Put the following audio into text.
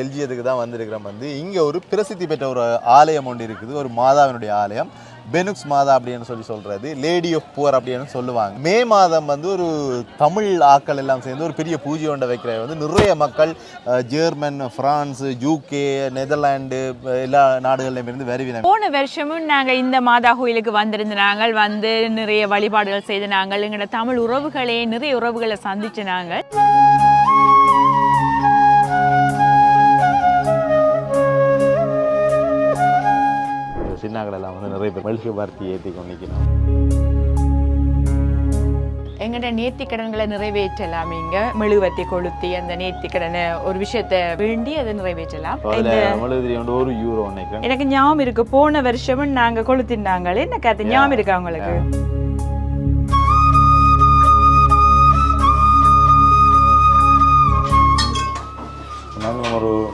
பெல்ஜியத்துக்கு தான் வந்திருக்கிறோம் வந்து இங்கே ஒரு பிரசித்தி பெற்ற ஒரு ஆலயம் ஒன்று இருக்குது. ஒரு மாதாவினுடைய ஆலயம். பெனுக்ஸ் மாதா அப்படின்னு சொல்லி சொல்கிறது லேடி ஆஃப் புவர் அப்படின்னு சொல்லுவாங்க. மே மாதம் வந்து ஒரு தமிழ் ஆக்கள் எல்லாம் சேர்ந்து ஒரு பெரிய பூஜை ஒன்றை வைக்கிற வந்து நிறைய மக்கள் ஜெர்மன் ஃப்ரான்ஸ் யூகே நெதர்லாண்டு எல்லா நாடுகள்லையும் இருந்து வருவினாங்க போன வருஷமும் நாங்கள் இந்த மாதா கோயிலுக்கு வந்திருந்த நாங்கள் வந்து நிறைய வழிபாடுகள் செய்த நாங்கள். எங்களோட தமிழ் உறவுகளே நிறைய உறவுகளை சந்திச்சு நாங்கள். சின்னாக்கள் எல்லாம் வந்து நிறைய பேர் மெழுகு பார்த்தி ஏற்றி கொண்டிக்கணும் எங்கள்கிட்ட நேர்த்திக்கடன்களை நிறைவேற்றலாம் இங்க. மெழுகுவத்தி கொளுத்தி அந்த நேர்த்திக்கடனை ஒரு விஷயத்தை வேண்டி அதை நிறைவேற்றலாம். ஒரு யூரோ எனக்கு ஞாபகம் இருக்கு. போன வருஷமும் நாங்க கொளுத்தினாங்களே. எனக்கு அது ஞாபகம் இருக்கு அவங்களுக்கு ஒரு